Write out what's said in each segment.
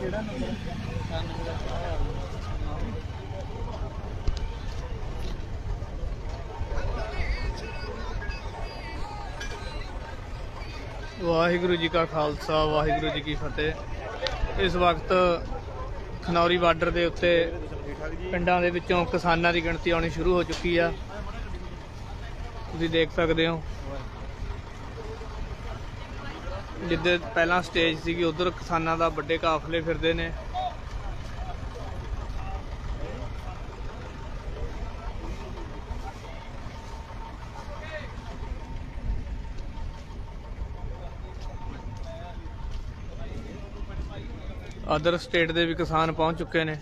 ਕਿਹੜਾ ਨੰਬਰ? ਵਾਹਿਗੁਰੂ ਜੀ ਕਾ ਖਾਲਸਾ, ਵਾਹਿਗੁਰੂ ਜੀ ਕੀ ਫਤਿਹ। ਇਸ ਵਕਤ ਖਨੌਰੀ ਬਾਰਡਰ ਦੇ ਉੱਤੇ ਪਿੰਡਾਂ ਦੇ ਵਿੱਚੋਂ ਕਿਸਾਨਾਂ ਦੀ ਗਿਣਤੀ ਆਉਣੀ ਸ਼ੁਰੂ ਹੋ ਚੁੱਕੀ ਆ। ਤੁਸੀਂ ਦੇਖ ਸਕਦੇ ਹੋ। ਜਿੱਦੇ ਪਹਿਲਾਂ ਸਟੇਜ ਸੀਗੀ, ਉਧਰ ਕਿਸਾਨਾਂ ਦਾ ਵੱਡੇ ਕਾਫਲੇ ਫਿਰਦੇ ਨੇ। ਅਦਰ ਸਟੇਟ ਦੇ ਵੀ ਕਿਸਾਨ ਪਹੁੰਚ ਚੁੱਕੇ ਨੇ।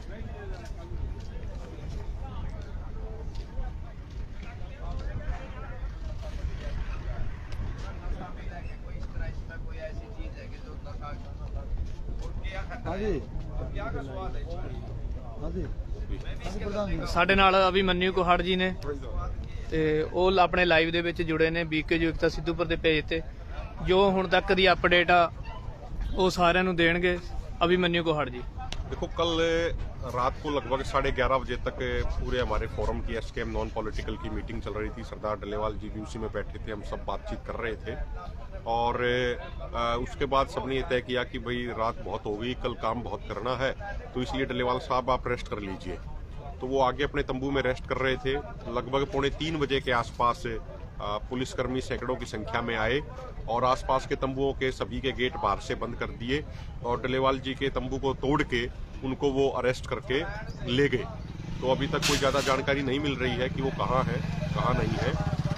हाँ जी हाँ जी प्रधान जी ਸਾਡੇ ਨਾਲ ਅਭਿਮਨਿਊ ਕੋਹੜ ਜੀ ਨੇ ਤੇ ਉਹ ਆਪਣੇ ਲਾਈਵ ਦੇ ਵਿੱਚ ਜੁੜੇ ਨੇ ਬੀਕੇ ਯੁਕਤਾ ਸਿੱਧੂਪੁਰ ਦੇ ਪੇਜ ਤੇ ਜੋ ਹੁਣ ਤੱਕ ਦੀ ਅਪਡੇਟ ਆ ਉਹ ਸਾਰਿਆਂ ਨੂੰ ਦੇਣਗੇ ਅਭਿਮਨਿਊ ਕੋਹੜ ਜੀ देखो, कल रात को लगभग साढ़े ग्यारह बजे तक पूरे हमारे फोरम की S K M non political की मीटिंग चल रही थी। सरदार डलेवाल जी भी उसी में बैठे थे, हम सब बातचीत कर रहे थे। और उसके बाद सबने ये तय किया कि भाई, रात बहुत हो गई, कल काम बहुत करना है तो इसलिए डलेवाल साहब आप रेस्ट कर लीजिए। तो वो आगे अपने तंबू में रेस्ट कर रहे थे। लगभग पौने तीन बजे के आसपास पुलिसकर्मी सैकड़ों की संख्या में आए और आसपास के तंबुओं के सभी के गेट बाहर से बंद कर दिए और डलेवाल जी के तंबू को तोड़ के उनको वो अरेस्ट करके ले गए। तो अभी तक कोई ज़्यादा जानकारी नहीं मिल रही है कि वो कहाँ है, कहाँ नहीं है।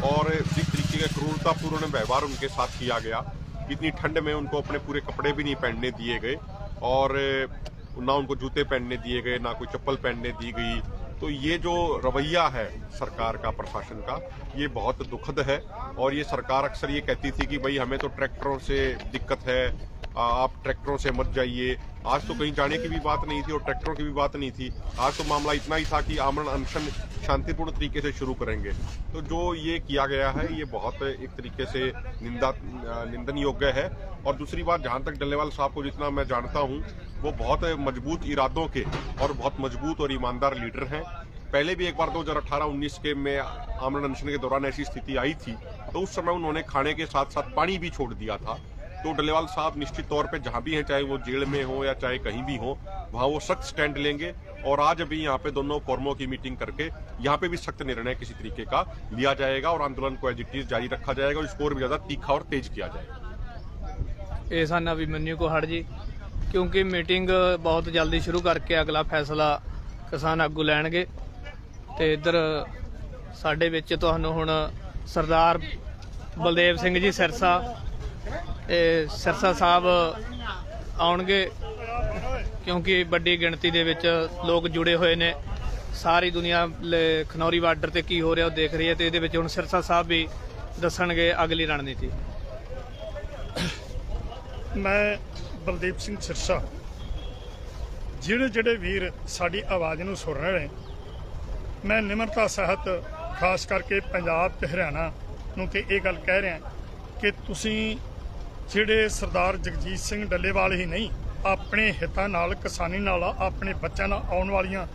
और जिस तरीके का क्रूरतापूर्ण व्यवहार उनके साथ किया गया, इतनी ठंड में उनको अपने पूरे कपड़े भी नहीं पहनने दिए गए और ना उनको जूते पहनने दिए गए, ना कोई चप्पल पहनने दी गई तो ये जो रवैया है सरकार का प्रशासन का ये बहुत दुखद है और ये सरकार अक्सर ये कहती थी कि भाई हमें तो ट्रैक्टरों से दिक्कत है आ, आप ट्रैक्टरों से मत जाइए। आज तो कहीं जाने की भी बात नहीं थी और ट्रैक्टरों की भी बात नहीं थी। आज तो मामला इतना ही था कि आमरण अनशन शांतिपूर्ण तरीके से शुरू करेंगे। तो जो ये किया गया है, ये बहुत एक तरीके से निंदा निंदन योग्य है। और दूसरी बात, जहाँ तक डल्लेवाल साहब को जितना मैं जानता हूँ, वो बहुत मज़बूत इरादों के और बहुत मज़बूत और ईमानदार लीडर हैं। पहले भी एक बार 2018-19 के में आमरण अनशन के दौरान ऐसी स्थिति आई थी तो उस समय उन्होंने खाने के साथ साथ पानी भी छोड़ दिया था। तो डलेवाल साहब निश्चित तौर पे जहां भी हैं चाहे वो जेल में हो या चाहे कहीं भी हो वहां वो सख्त स्टैंड लेंगे और आज अभी यहाँ पे दोनों फोरमों की मीटिंग करके यहाँ पे भी सख्त निर्णय किसी तरीके का लिया जाएगा और आंदोलन को एज इट इज जारी रखा जाएगा और इसको और भी ज्यादा तीखा और तेज किया जाएगा ਇਹ ਸਨ ਅਭਿਮਨਿਊ ਕੋਹੜ ਜੀ ਕਿਉਂਕਿ ਮੀਟਿੰਗ ਬਹੁਤ ਜਲਦੀ ਸ਼ੁਰੂ ਕਰਕੇ ਅਗਲਾ ਫੈਸਲਾ ਕਿਸਾਨ ਆਗੂ ਲੈਣਗੇ ਤੇ ਇੱਧਰ ਸਾਡੇ ਵਿੱਚ ਤੁਹਾਨੂੰ ਹੁਣ ਸਰਦਾਰ ਬਲਦੇਵ ਸਿੰਘ ਜੀ ਸਿਰਸਾ ਇਹ ਸਿਰਸਾ ਸਾਹਿਬ ਆਉਣਗੇ, ਕਿਉਂਕਿ ਵੱਡੀ ਗਿਣਤੀ ਦੇ ਵਿੱਚ ਲੋਕ ਜੁੜੇ ਹੋਏ ਨੇ। ਸਾਰੀ ਦੁਨੀਆ ਲ- ਖਨੌਰੀ ਬਾਰਡਰ ਤੇ ਕੀ ਹੋ ਰਿਹਾ ਉਹ ਦੇਖ ਰਹੀ ਹੈ ਤੇ ਇਹਦੇ ਵਿੱਚ ਹੁਣ ਸਿਰਸਾ ਸਾਹਿਬ ਵੀ ਦੱਸਣਗੇ ਅਗਲੀ ਰਣਨੀਤੀ। ਮੈਂ ਬਲਦੀਪ ਸਿੰਘ ਸਿਰਸਾ। ਜਿਹੜੇ ਜਿਹੜੇ ਵੀਰ ਸਾਡੀ ਆਵਾਜ਼ ਨੂੰ ਸੁਣ ਰਹੇ ਨੇ, ਮੈਂ ਨਿਮਰਤਾ ਸਹਿਤ ਖਾਸ ਕਰਕੇ ਪੰਜਾਬ ਤੇ ਹਰਿਆਣਾ ਨੂੰ ਤੇ ਇਹ ਗੱਲ ਕਹਿ ਰਿਹਾ ਕਿ ਤੁਸੀਂ ਜਿਹੜੇ ਸਰਦਾਰ ਜਗਜੀਤ ਸਿੰਘ ਡੱਲੇਵਾਲ ਹੀ ਨਹੀਂ, ਆਪਣੇ ਹਿੱਤਾਂ ਨਾਲ, ਕਿਸਾਨੀ ਨਾਲ, ਆਪਣੇ ਬੱਚਿਆਂ ਨਾਲ ਆਉਣ ਵਾਲੀਆਂ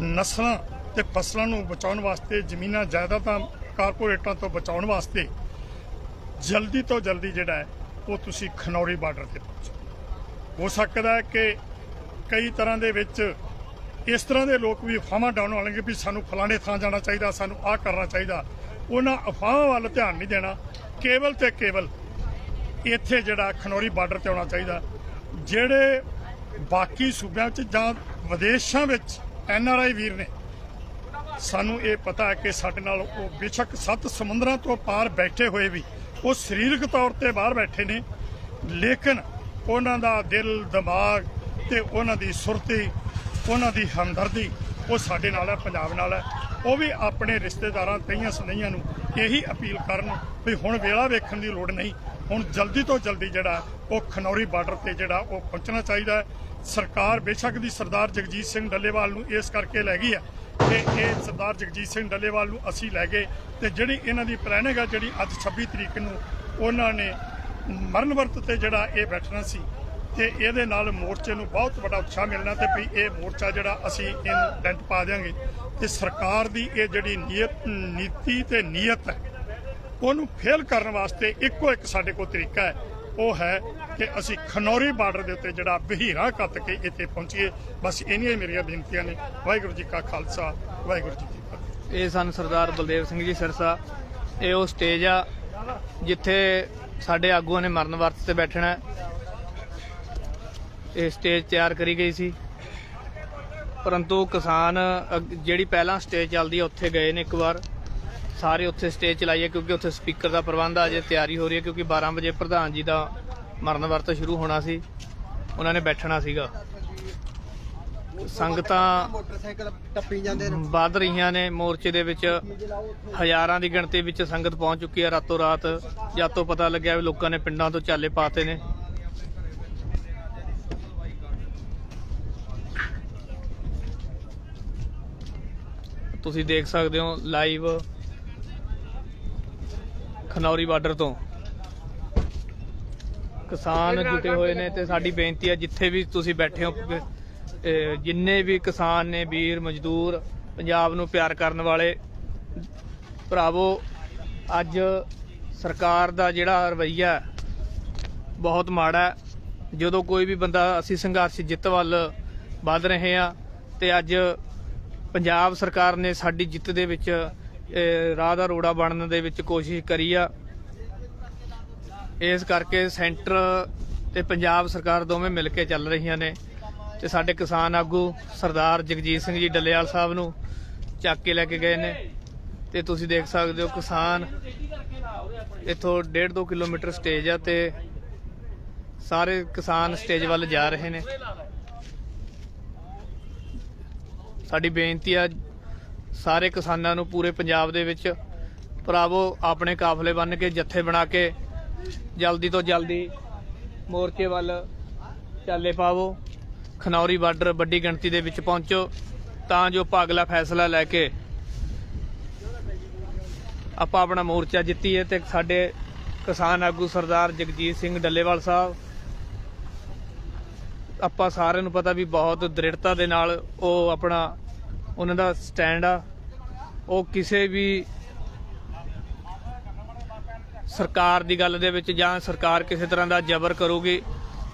ਨਸਲਾਂ ਤੇ ਫਸਲਾਂ ਨੂੰ ਬਚਾਉਣ ਵਾਸਤੇ, ਜ਼ਮੀਨਾਂ ਜਾਇਦਾਦਾਂ ਕਾਰਪੋਰੇਟਾਂ ਤੋਂ ਬਚਾਉਣ ਵਾਸਤੇ ਜਲਦੀ ਤੋਂ ਜਲਦੀ ਜਿਹੜਾ ਹੈ, ਉਹ ਤੁਸੀਂ ਖਨੌਰੀ ਬਾਰਡਰ ਤੇ ਪਹੁੰਚੋ। ਹੋ ਸਕਦਾ ਹੈ ਕਿ ਕਈ ਤਰ੍ਹਾਂ ਦੇ ਵਿੱਚ ਇਸ ਤਰ੍ਹਾਂ ਦੇ ਲੋਕ ਵੀ ਅਫਵਾਹਾਂ ਡਾਉਣ ਵਾਲੇਗੇ ਵੀ ਸਾਨੂੰ ਫਲਾਣੇ ਥਾਂ ਜਾਣਾ ਚਾਹੀਦਾ, ਸਾਨੂੰ ਆਹ ਕਰਨਾ ਚਾਹੀਦਾ। ਉਹਨਾਂ ਅਫਵਾਹਾਂ ਵੱਲ ਧਿਆਨ ਨਹੀਂ ਦੇਣਾ। ਕੇਵਲ ਤੇ ਕੇਵਲ ਇੱਥੇ ਜਿਹੜਾ ਖਨੌਰੀ ਬਾਰਡਰ ਤੇ ਆਉਣਾ ਚਾਹੀਦਾ। ਜਿਹੜੇ ਬਾਕੀ ਸੂਬਿਆਂ 'ਚ ਜਾਂ ਵਿਦੇਸ਼ਾਂ ਵਿੱਚ ਐਨ ਆਰ ਆਈ ਵੀਰ ਨੇ, ਸਾਨੂੰ ਇਹ ਪਤਾ ਹੈ ਕਿ ਸਾਡੇ ਨਾਲ ਉਹ ਬੇਸ਼ੱਕ ਸੱਤ ਸਮੁੰਦਰਾਂ ਤੋਂ ਪਾਰ ਬੈਠੇ ਹੋਏ ਵੀ, ਉਹ ਸਰੀਰਕ ਤੌਰ ਤੇ ਬਾਹਰ ਬੈਠੇ ਨੇ, ਲੇਕਿਨ ਉਹਨਾਂ ਦਾ ਦਿਲ, ਦਿਮਾਗ ਤੇ ਉਹਨਾਂ ਦੀ ਸੁਰਤੀ, ਉਹਨਾਂ ਦੀ ਹਮਦਰਦੀ, ਉਹ ਸਾਡੇ ਨਾਲ ਹੈ, ਪੰਜਾਬ ਨਾਲ ਹੈ। ਉਹ ਵੀ ਆਪਣੇ ਰਿਸ਼ਤੇਦਾਰਾਂ, ਕਈਆਂ ਸੁਨੇਹੀਆਂ ਨੂੰ ਇਹੀ ਅਪੀਲ ਕਰਨ ਵੀ ਹੁਣ ਵੇਲਾ ਵੇਖਣ ਦੀ ਲੋੜ ਨਹੀਂ। ਹੁਣ ਜਲਦੀ ਤੋਂ ਜਲਦੀ ਜਿਹੜਾ ਉਹ ਖਨੌਰੀ ਬਾਰਡਰ ਤੇ ਜਿਹੜਾ ਉਹ ਪਹੁੰਚਣਾ ਚਾਹੀਦਾ ਹੈ। ਸਰਕਾਰ ਬੇਸ਼ੱਕ ਦੀ ਸਰਦਾਰ ਜਗਜੀਤ ਸਿੰਘ ਡੱਲੇਵਾਲ ਨੂੰ ਇਸ ਕਰਕੇ ਲੈ ਗਈ ਹੈ ਕਿ ਇਹ ਸਰਦਾਰ ਜਗਜੀਤ ਸਿੰਘ ਡੱਲੇਵਾਲ ਨੂੰ ਅਸੀਂ ਲੈ ਗਏ ਤੇ ਜਿਹੜੀ ਇਹਨਾਂ ਦੀ ਪਲੈਨਿੰਗ ਹੈ ਜਿਹੜੀ ਅੱਜ 26 ਤਰੀਕ ਨੂੰ ਉਹਨਾਂ ਨੇ ਮਰਨ ਵਰਤ ਤੇ ਜਿਹੜਾ ਇਹ ਬੈਠਣਾ ਸੀ ਤੇ ਇਹਦੇ ਨਾਲ ਮੋਰਚੇ ਨੂੰ ਬਹੁਤ ਵੱਡਾ ਉਤਸ਼ਾਹ ਮਿਲਣਾ ਤੇ ਵੀ ਇਹ ਮੋਰਚਾ ਜਿਹੜਾ ਅਸੀਂ ਇਹਨੂੰ ਡੈਂਟ ਪਾ ਦਿਆਂਗੇ ਤੇ ਸਰਕਾਰ ਦੀ ਇਹ ਜਿਹੜੀ ਨੀਅਤ ਨੀਤੀ ਤੇ ਨੀਅਤ ਹੈ ਉਹਨੂੰ ਫੇਲ ਕਰਨ ਵਾਸਤੇ ਇੱਕੋ ਇੱਕ ਸਾਡੇ ਕੋਲ ਤਰੀਕਾ ਹੈ। ਉਹ ਹੈ ਕਿ ਅਸੀਂ ਖਨੌਰੀ ਬਾਰਡਰ ਦੇ ਉੱਤੇ ਜਿਹੜਾ ਬਹੀਰਾ ਕੱਤ ਕੇ ਇੱਥੇ ਪਹੁੰਚੀਏ। ਬਸ ਇੰਨੀਆਂ ਹੀ ਮੇਰੀਆਂ ਬੇਨਤੀਆਂ ਨੇ। ਵਾਹਿਗੁਰੂ ਜੀ ਕਾ ਖਾਲਸਾ, ਵਾਹਿਗੁਰੂ ਜੀ ਕੀ ਫਤਿਹ। ਇਹ ਸਨ ਸਰਦਾਰ ਬਲਦੇਵ ਸਿੰਘ ਜੀ ਸਿਰਸਾ। ਇਹ ਉਹ ਸਟੇਜ ਆ ਜਿੱਥੇ ਸਾਡੇ ਆਗੂਆਂ ਨੇ ਮਰਨ ਵਰਤ ਤੇ ਬੈਠਣਾ ਇਹ ਸਟੇਜ ਤਿਆਰ ਕਰੀ ਗਈ ਸੀ। ਪਰੰਤੂ ਕਿਸਾਨ ਅਗ- ਜਿਹੜੀ ਪਹਿਲਾਂ ਸਟੇਜ ਚੱਲਦੀ ਹੈ ਉੱਥੇ ਗਏ ਨੇ ਇੱਕ ਵਾਰ। ਸਾਰੇ ਉੱਥੇ ਸਟੇਜ ਚਲਾਈਏ ਕਿਉਂਕਿ ਉੱਥੇ ਸਪੀਕਰ ਦਾ ਪ੍ਰਬੰਧ ਆ ਅਜੇ ਤਿਆਰੀ ਹੋ ਰਹੀ ਹੈ ਕਿਉਂਕਿ 12 ਵਜੇ ਪ੍ਰਧਾਨ ਜੀ ਦਾ ਮਰਨ ਵਰਤ ਸ਼ੁਰੂ ਹੋਣਾ ਸੀ। ਉਹਨਾਂ ਨੇ ਬੈਠਣਾ ਸੀਗਾ। ਸੰਗਤਾਂ ਮੋਟਰਸਾਈਕਲ ਟੱਪੀ ਜਾਂਦੇ ਨੇ। ਵੱਧ ਰਹੀਆਂ ਨੇ। ਮੋਰਚੇ ਦੇ ਵਿੱਚ ਹਜ਼ਾਰਾਂ ਦੀ ਗਿਣਤੀ ਵਿੱਚ ਸੰਗਤ ਪਹੁੰਚ ਚੁੱਕੀ ਹੈ ਰਾਤੋਂ ਰਾਤ। ਜਦ ਤੋਂ ਪਤਾ ਲੱਗਿਆ ਵੀ ਲੋਕਾਂ ਨੇ ਪਿੰਡਾਂ ਤੋਂ ਚਾਲੇ ਪਾਤੇ ਨੇ। ਤੁਸੀਂ ਦੇਖ ਸਕਦੇ ਹੋ ਲਾਈਵ ਖਨੌਰੀ ਬਾਰਡਰ ਤੋਂ ਕਿਸਾਨ ਜੁਟੇ ਹੋਏ ਨੇ ਤੇ ਸਾਡੀ ਬੇਨਤੀ ਹੈ ਜਿੱਥੇ ਵੀ ਤੁਸੀਂ ਬੈਠੇ ਹੋ ਜਿੰਨੇ ਵੀ ਕਿਸਾਨ ਨੇ ਵੀਰ ਮਜ਼ਦੂਰ ਪੰਜਾਬ ਨੂੰ ਪਿਆਰ ਕਰਨ ਵਾਲੇ ਭਰਾਵੋ ਅੱਜ ਸਰਕਾਰ ਦਾ ਜਿਹੜਾ ਰਵੱਈਆ ਬਹੁਤ ਮਾੜਾ। ਜਦੋਂ ਕੋਈ ਵੀ ਬੰਦਾ ਅਸੀਂ ਸੰਘਰਸ਼ ਜਿੱਤ ਵੱਲ ਵੱਧ ਰਹੇ ਆ ਤੇ ਅੱਜ ਪੰਜਾਬ ਸਰਕਾਰ ਨੇ ਸਾਡੀ ਜਿੱਤ ਦੇ ਵਿੱਚ ਰਾਹ ਦਾ ਰੋੜਾ ਬਣਨ ਦੇ ਵਿੱਚ ਕੋਸ਼ਿਸ਼ ਕਰੀ ਆ। ਇਸ ਕਰਕੇ ਸੈਂਟਰ ਤੇ ਪੰਜਾਬ ਸਰਕਾਰ ਦੋਵੇਂ ਮਿਲ ਕੇ ਚੱਲ ਰਹੀਆਂ ਨੇ ਤੇ ਸਾਡੇ ਕਿਸਾਨ ਆਗੂ ਸਰਦਾਰ ਜਗਜੀਤ ਸਿੰਘ ਜੀ ਡੱਲੇਵਾਲ ਸਾਹਿਬ ਨੂੰ ਚੱਕ ਕੇ ਲੈ ਕੇ ਗਏ ਨੇ। ਤੇ ਤੁਸੀਂ ਦੇਖ ਸਕਦੇ ਹੋ ਕਿਸਾਨ ਇੱਥੋਂ 1.5 ਕਿਲੋਮੀਟਰ ਸਟੇਜ ਆ ਤੇ ਸਾਰੇ ਕਿਸਾਨ ਸਟੇਜ ਵੱਲ ਜਾ ਰਹੇ ਨੇ। ਸਾਡੀ ਬੇਨਤੀ ਆ ਸਾਰੇ ਕਿਸਾਨਾਂ ਨੂੰ ਪੂਰੇ ਪੰਜਾਬ ਦੇ ਵਿੱਚ ਭਰਾਵੋ, ਆਪਣੇ ਕਾਫਲੇ ਬੰਨ ਕੇ, ਜੱਥੇ ਬਣਾ ਕੇ, ਜਲਦੀ ਤੋਂ ਜਲਦੀ ਮੋਰਚੇ ਵੱਲ ਚਾਲੇ ਪਾਵੋ, ਖਨੌਰੀ ਬਾਰਡਰ ਵੱਡੀ ਗਿਣਤੀ ਦੇ ਵਿੱਚ ਪਹੁੰਚੋ, ਤਾਂ ਜੋ ਆਪਾਂ ਫੈਸਲਾ ਲੈ ਕੇ ਆਪਾਂ ਆਪਣਾ ਮੋਰਚਾ ਜਿੱਤੀਏ ਤੇ ਸਾਡੇ ਕਿਸਾਨ ਆਗੂ ਸਰਦਾਰ ਜਗਜੀਤ ਸਿੰਘ ਡੱਲੇਵਾਲ ਸਾਹਿਬ, ਆਪਾਂ ਸਾਰਿਆਂ ਨੂੰ ਪਤਾ ਵੀ ਬਹੁਤ ਦ੍ਰਿੜਤਾ ਦੇ ਨਾਲ ਉਹ ਆਪਣਾ ਉਹਨਾਂ ਦਾ ਸਟੈਂਡ ਆ, ਉਹ ਕਿਸੇ ਵੀ ਸਰਕਾਰ ਦੀ ਗੱਲ ਦੇ ਵਿੱਚ ਜਾਂ ਸਰਕਾਰ ਕਿਸੇ ਤਰ੍ਹਾਂ ਦਾ ਜ਼ਬਰ ਕਰੂਗੀ,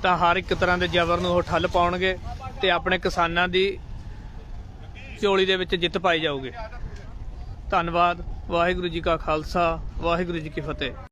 ਤਾਂ ਹਰ ਇੱਕ ਤਰ੍ਹਾਂ ਦੇ ਜ਼ਬਰ ਨੂੰ ਉਹ ਠੱਲ ਪਾਉਣਗੇ ਤੇ ਆਪਣੇ ਕਿਸਾਨਾਂ ਦੀ ਝੋਲੀ ਦੇ ਵਿੱਚ ਜਿੱਤ ਪਾਈ ਜਾਊਗੀ। ਧੰਨਵਾਦ, ਵਾਹਿਗੁਰੂ ਜੀ ਕਾ ਖਾਲਸਾ, ਵਾਹਿਗੁਰੂ ਜੀ ਕੀ ਫਤਿਹ।